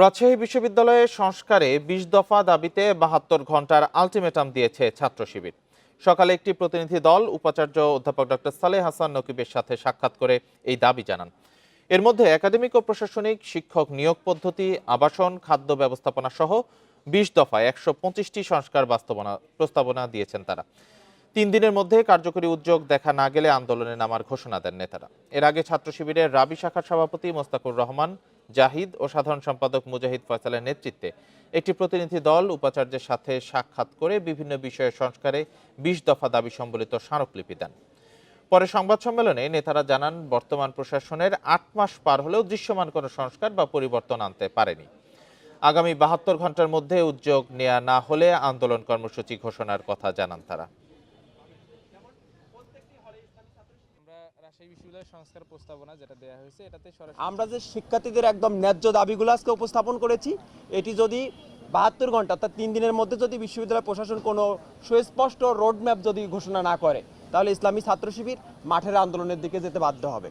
রাজশাহী বিশ্ববিদ্যালয়ে সংস্কারে বিশ দফা দাবিতে বাহাত্তর ঘণ্টার আলটিমেটাম দিয়েছে ছাত্র শিবির। সকালে একটি প্রতিনিধি দল উপাচার্য অধ্যাপক ডক্টর সালেহ হাসান নকিবের সাথে সাক্ষাৎ করে এই দাবি জানান। এর মধ্যে একাডেমিক ও প্রশাসনিক শিক্ষক নিয়োগ পদ্ধতি, আবাসন, খাদ্য ব্যবস্থাপনা সহ বিশ দফায় একশো পঁচিশটি সংস্কার বাস্তবনা, প্রস্তাবনা দিয়েছেন তারা। তিন দিনের মধ্যে কার্যকরী উদ্যোগ দেখা না গেলে আন্দোলনে নামার ঘোষণা দেন নেতারা। এর আগে ছাত্র শিবিরের রাবি শাখার সভাপতি মোস্তাকুর রহমান জাহিদ ও সাধারণ সম্পাদক মুজাহিদ ফয়সালের নেতৃত্বে একটি প্রতিনিধি দল উপাচার্যের সাথে সাক্ষাৎ করে বিভিন্ন বিষয়ে সংস্কারে বিশ দফা দাবি সম্বলিত স্মারকলিপি দেন। পরে সংবাদ সম্মেলনে নেতারা জানান, বর্তমান প্রশাসনের আট মাস পার হলেও দৃশ্যমান কোনো সংস্কার বা পরিবর্তন আনতে পারেনি। আগামী বাহাত্তর ঘণ্টার মধ্যে উদ্যোগ নেওয়া না হলে আন্দোলন কর্মসূচি ঘোষণার কথা জানান তারা আমরা আমরা যে শিক্ষার্থীদের একদম ন্যায্য দাবিগুলো আজকে উপস্থাপন করেছি, এটি যদি বাহাত্তর ঘণ্টা, অর্থাৎ তিন দিনের মধ্যে যদি বিশ্ববিদ্যালয় প্রশাসন কোনো সুস্পষ্ট রোডম্যাপ যদি ঘোষণা না করে, তাহলে ইসলামী ছাত্র শিবির মাঠের আন্দোলনের দিকে যেতে বাধ্য হবে।